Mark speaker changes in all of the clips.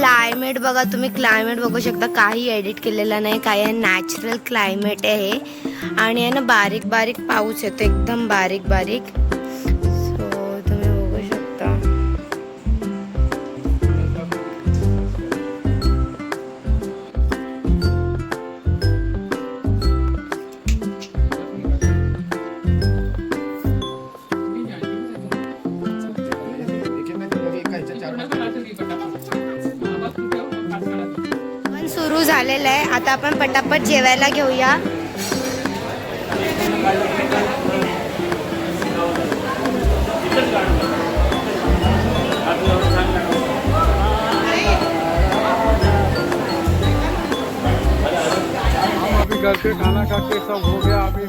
Speaker 1: Climate बघा तुम्ही climate बघू शकता. काही एडिट केलेलं नाही काय आहे. नॅचरल क्लायमेट आहे. आणि आहे ना बारीक बारीक पाऊस येतो. एकदम बारीक बारीक. सो तुम्ही बघू शकता. सुरू झालेलं आहे. आता आपण पटापट जेवायला घेऊया.
Speaker 2: खाना खा के सब हो गया। अभी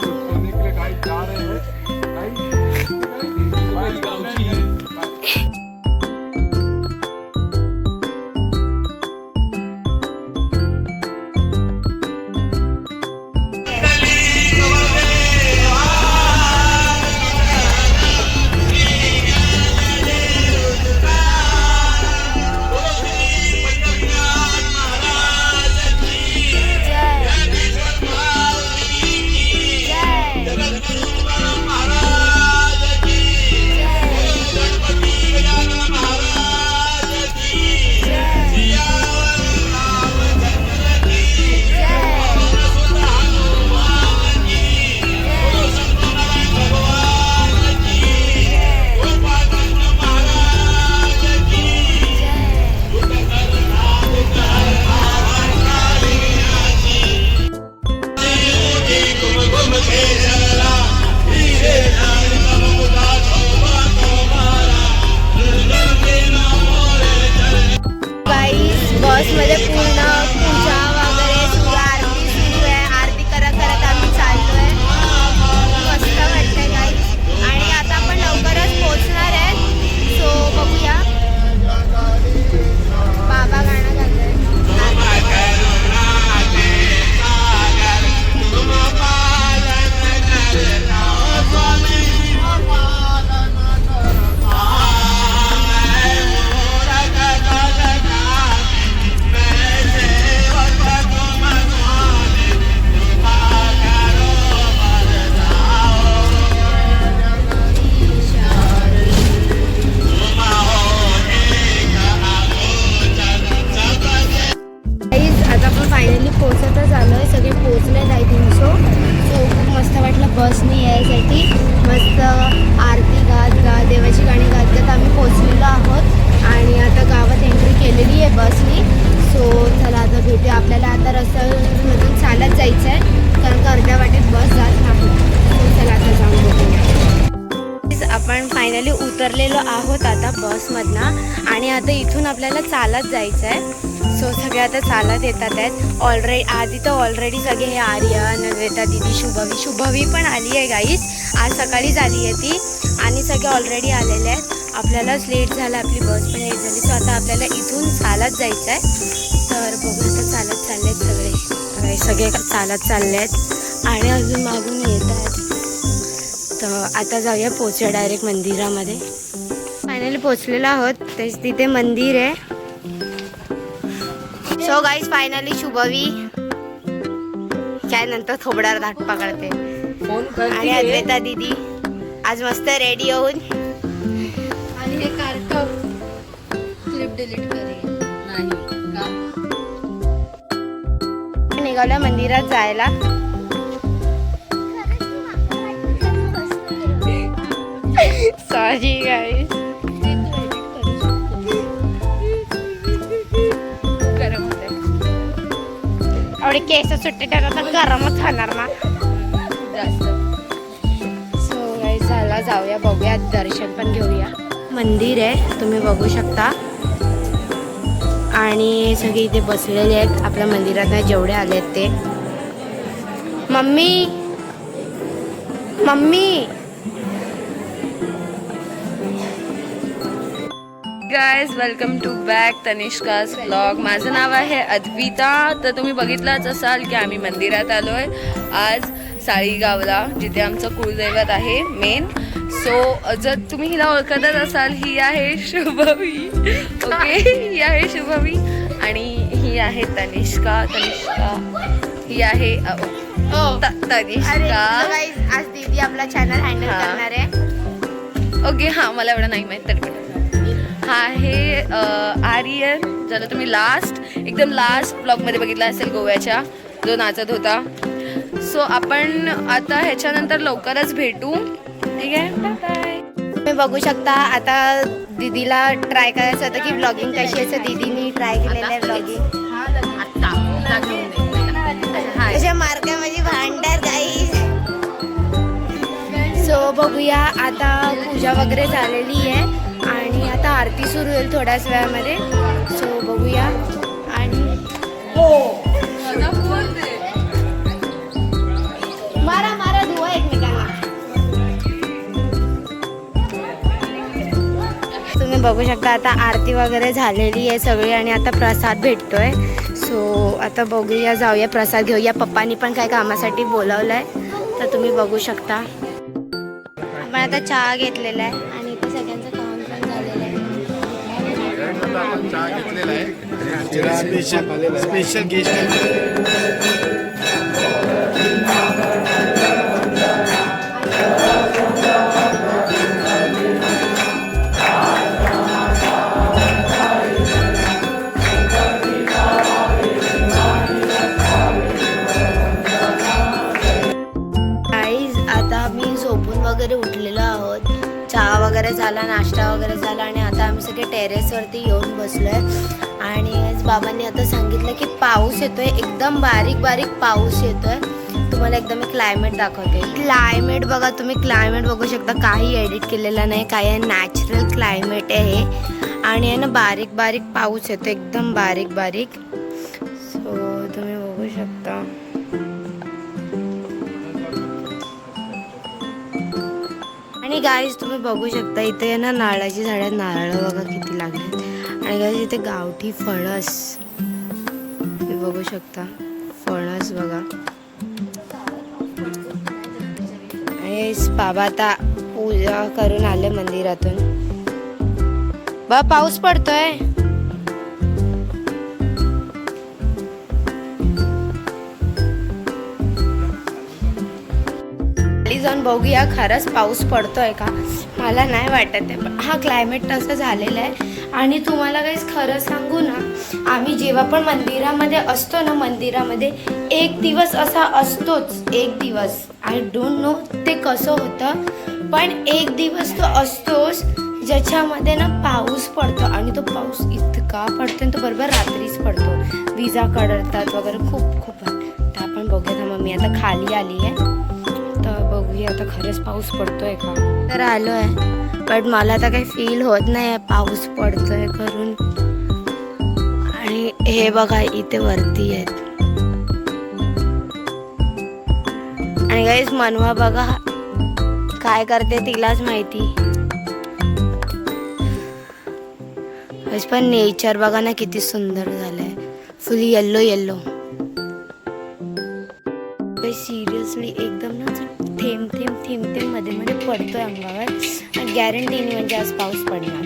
Speaker 1: desde aquí. उतरलेलो आहोत आता बसमधनं. आणि आता इथून आपल्याला चालत जायचं आहे सो सगळे आता चालत येतात आहेत. ऑलरेडी आधी तर ऑलरेडी सगळे हे आर्यन वेता दिदी शुभवी शुभवी पण आली आहे गाईस आज सकाळीच आली आहे ती. आणि सगळे ऑलरेडी आलेले आहेत. आपल्यालाच लेट झालं आपली बस पण लेट झाली. सो आता आपल्याला इथून चालत जायचं आहे तर बघू आता चालत चालले आहेत सगळे सगळे चालत चालले आहेत आणि अजून मागून येत आहेत. तर आता जाऊया पोचूया डायरेक्ट मंदिरामध्ये. फायनली पोचलेलो आहोत. तेच तिथे मंदिर आहे. सो गाईज फायनली शुभवी. काय नंतर थोबडार धाट पकडते.
Speaker 3: फोन
Speaker 1: आणि अद्वैता दिदी. आज मस्त रेडी होऊन.
Speaker 3: आणि हे क्लिप डिलीट करेल
Speaker 1: निघाल्या मंदिरात जायला. सॉरी गाईज गरम होते एवढे केस सुट्टे टाकत तर गरमच होणार ना.
Speaker 3: जास्त.
Speaker 1: सो गाईज झाला जाऊया बघूया दर्शन पण घेऊया. मंदिर आहे तुम्ही बघू शकता. आणि सगळे इथे बसलेले आहेत आपल्या मंदिरात जेवढे आले आहेत ते. Mummy! Mummy!
Speaker 3: Guys welcome to back Tanishka's blog माझं नाव आहे अद्विता. तर तुम्ही बघितलंच असाल की आम्ही मंदिरात आलो आहे आज साळीगावला जिथे आमचं कुलदैवत आहे मेन सो जर तुम्ही हिला ओळखतच असाल ही आहे शुभवी. ओके ही आहे शुभवी. आणि ही आहे तनिष्का. तनिष्का ही आहे
Speaker 1: हो
Speaker 3: तनिष्का.
Speaker 1: आज दीदी आपला चॅनल हँडल. करणार आहे.
Speaker 3: ओके हां मला एवढं नाही माहीत तरी पण. हा आहे आर्यन ज्याला तुम्ही लास्ट एकदम लास्ट ब्लॉगमध्ये बघितला असेल गोव्याच्या जो नाचत होता. सो आपण आता ह्याच्यानंतर लवकरच भेटू. ठीक आहे? बाय
Speaker 1: तुम्ही बघू शकता आता दीदीला ट्राय करायचं होतं की ब्लॉगिंग कशी असं दीदीनी ट्राय केलेलं आहे ब्लॉगिंग भांडार सो बघूया आता पूजा वगैरे झालेली आहे. आरती सुरू होईल थोड्याच वेळामध्ये. सो बघूया. आणि मारा मारा धुवा एकमेकांना. तुम्ही बघू शकता आता आरती वगैरे झालेली आहे सगळी आणि आता प्रसाद भेटतोय. सो आता बघूया जाऊया प्रसाद घेऊया. पप्पांनी पण काय कामासाठी बोलावलं आहे तर तुम्ही बघू शकता. आपण आता चहा घेतलेला आहे. आहे
Speaker 4: चहा घेतलेला आहे. स्पेशल स्पेशल गेस्ट
Speaker 1: गाईज आता मी झोपून वगैरे उठलेलो आहोत. चहा वगैरे झाला नाश्ता वगैरे झाला आणि आम्ही सगळे टेरेसवरती येऊन बसलोय. आणि बाबांनी आता सांगितलं की पाऊस येतोय. एकदम बारीक बारीक पाऊस येतोय. तुम्हाला एकदम मी क्लायमेट दाखवते. क्लायमेट बघा तुम्ही क्लायमेट बघू शकता. काही एडिट केलेलं नाही. काही नॅचरल क्लायमेट आहे आणि आहे ना बारीक बारीक पाऊस येतो एकदम बारीक बारीक. सो तुम्ही बघू शकता. गाईज तुम्ही बघू शकता इथे आहे ना नारळाची झाडं नारळ बघा किती लागले आणि गाईज इथे गावठी फणस तुम्ही बघू शकता फणस बघा. आणि बाबा आता पूजा करून आले मंदिरातून. बा पाऊस पडतोय. बघूया खरंच पाऊस पडतो आहे का? मला नाही वाटत आहे पण हा क्लायमेट तसं झालेलं आहे. आणि तुम्हाला काहीच खरं सांगू ना आम्ही जेव्हा पण मंदिरामध्ये असतो ना मंदिरामध्ये एक दिवस असा असतोच एक दिवस. आय डोंट नो ते कसं होतं पण एक दिवस तो असतोच ज्याच्यामध्ये ना पाऊस पडतो. आणि तो पाऊस इतका पडतो आणि तो बरोबर रात्रीच पडतो. विजा कडतात वगैरे खूप खूप. त्या आपण बघूया मम्मी आता खाली आली आहे की आता खरंच पाऊस पडतोय का? तर आलो आहे बट मला आता काही फील होत नाही पाऊस पडतोय करून. आणि हे बघा इथे वरती आहेत. आणि काहीच मनवा बघा. काय करते तिलाच माहिती. पण नेचर बघा ना किती सुंदर झालंय. फुल येल्लो येल्लो सिरियसली एक थेंब थेंबमध्ये मध्ये पडतोय अंगावर. गॅरंटीने म्हणजे आज पाऊस पडणार.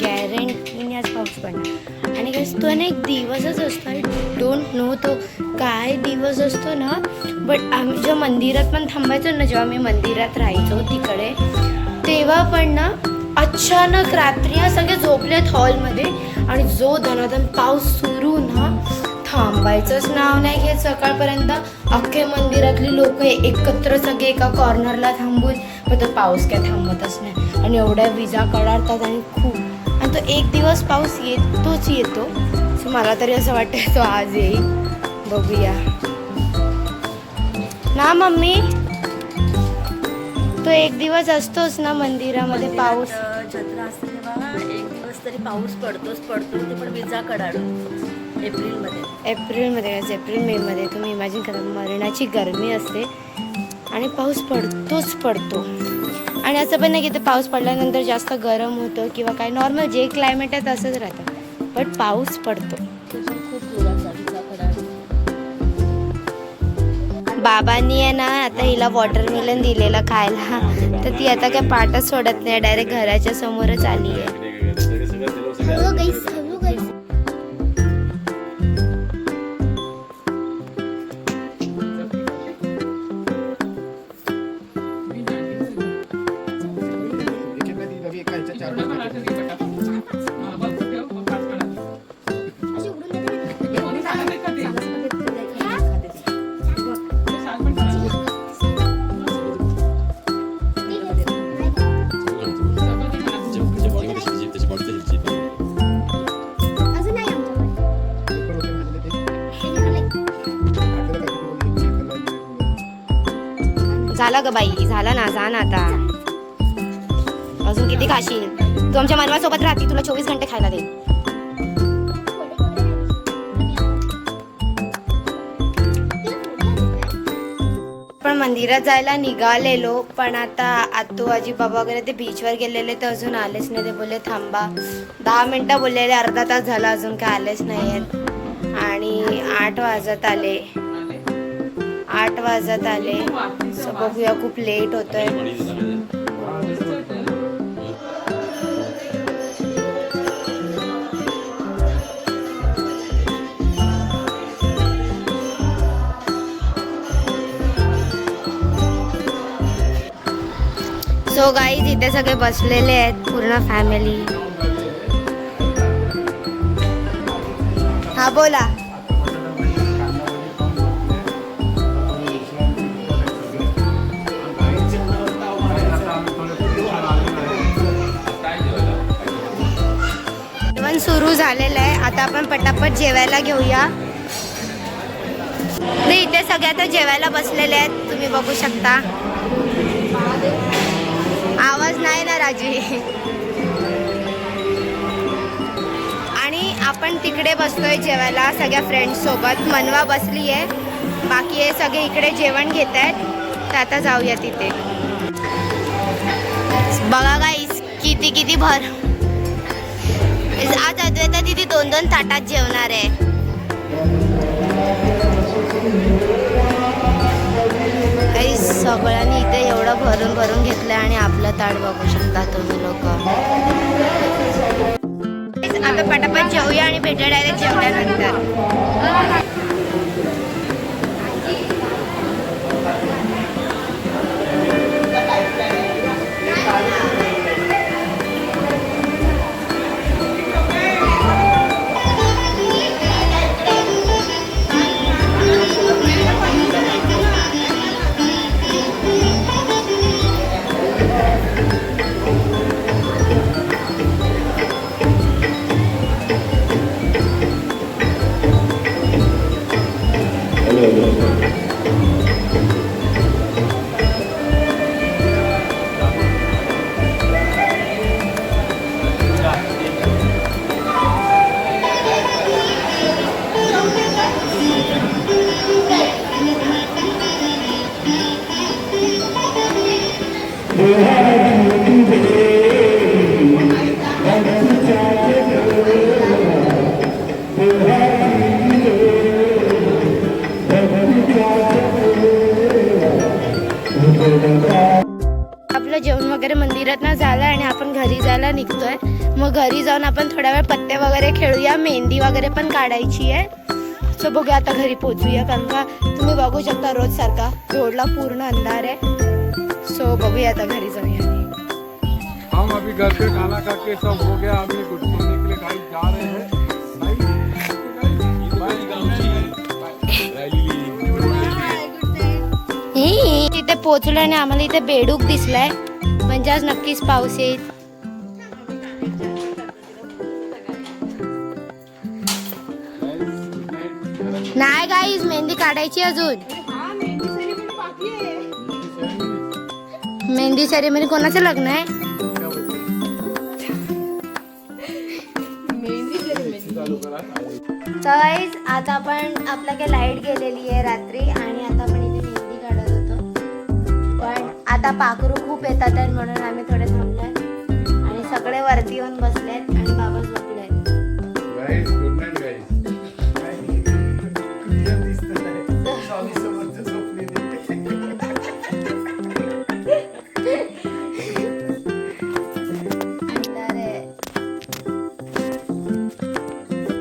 Speaker 1: गॅरंटीने आज पाऊस पडणार. आणि कसं तो ना एक दिवसच असतो. आणि डोंट नो तो काय दिवस असतो ना. बट आम्ही जेव्हा मंदिरात पण थांबायचो ना जेव्हा मी मंदिरात राहायचो तिकडे तेव्हा पण ना अचानक रात्री सगळे झोपलेत हॉलमध्ये आणि जो धनाधन पाऊस सुरू ना थांबायचंच नाव नाही घेत. सकाळपर्यंत अख्खे मंदिरातली लोक एकत्र सगळे एका कॉर्नरला थांबून पण तो पाऊस काय थांबतच नाही. आणि एवढ्या विजा कडाडतात आणि खूप. आणि तो एक दिवस पाऊस येतोच येतो. सो मला तरी असं वाटतं तो आज येईल. बघूया. ना मम्मी? तो एक दिवस असतोच ना मंदिरामध्ये पाऊस?
Speaker 5: जत्रा असते तेव्हा एक दिवस तरी पाऊस पडतोच पडतो ते पण विजा कडाडून. एप्रिलमध्ये.
Speaker 1: एप्रिलमध्ये एप्रिल मेमध्ये? तुम्ही इमॅजिन करा मरणाची गरमी असते आणि पाऊस पडतोच पडतो. आणि असं पण नाही की ते पाऊस पडल्यानंतर जास्त गरम होतं किंवा काय. नॉर्मल जे क्लायमेट आहे तसंच राहतं. बट पाऊस पडतो. बाबांनी आहे ना आता हिला वॉटरमेलन दिलेलं खायला. तर ती आता काय पाठच सोडत नाही डायरेक्ट घराच्या समोरच आली आहे. झाला ग बाई झाला ना जा ना आता. अजून किती खाशील? तू आमच्या मनवासोबत राहते तुला चोवीस घंटे खायला दे पण मंदिरात जायला निघालेलो पण आता आतो आजी बाबा वगैरे ते बीचवर गेलेले तर अजून आलेच नाही. ते बोलले थांबा. दहा मिनटं बोललेले अर्धा तास झाला अजून काय आलेच नाही आहेत आणि आठ वाजत आले. आठ वाजत आले. सो बघूया खूप लेट होतोय. सो गाईज इथे सगळे बसलेले आहेत पूर्ण फॅमिली हा बोला. जेवण सुरू झालेलं आहे. आता आपण पटापट जेवायला घेऊया. नाही इथे सगळ्या तर जेवायला बसलेले आहेत. तुम्ही बघू शकता. आवाज नाही ना राजी? आणि आपण तिकडे बसतोय जेवायला सगळ्या फ्रेंड्स सोबत. मनवा बसली आहे. बाकी हे सगळे इकडे जेवण घेत आहेत. तर आता जाऊया तिथे. बघा गाईस किती किती भर आज अद्वैता तिथे दोन दोन ताटात जेवणार आहे. काही सगळ्यांनी इथे एवढं भरून भरून घेतलं आणि आपलं ताट बघू शकता तुम्ही लोक. आता पटापट जेवूया आणि भेटूया डायरेक्ट जेवल्यानंतर. वगैरे मंदिरात ना झालं आणि आपण घरी जायला निघतोय. मग घरी जाऊन आपण थोड्या वेळ पत्ते वगैरे खेळूया मेहंदी वगैरे पण काढायची आहे. सो बघूया आता घरी पोहोचूया कारण का तुम्ही बघू शकता रोज सारखा रोडला पूर्ण अंधार आहे. सो बघूया आता घरी जाऊया.
Speaker 2: हम अभी घर पे खाना खा के सब हो गया अभी घुटने के लिए गाइस जा रहे हैं।
Speaker 1: तिथे पोहोचलो आणि आम्हाला इथे बेडूक दिसलाय. म्हणजे आज नक्कीच पाऊस येईल. नाही गाईज मेहंदी काढायची अजून. मेहंदी सेरेमनी कोणाचं लग्न आहे? गाईज आता आपण आपल्या काही लाइट गेलेली आहे रात्री आणि आता आपण आता पाखरू खूप येतात म्हणून आम्ही थोडे थांबलोय. आणि सगळे वरती येऊन बसलेत आणि बाबा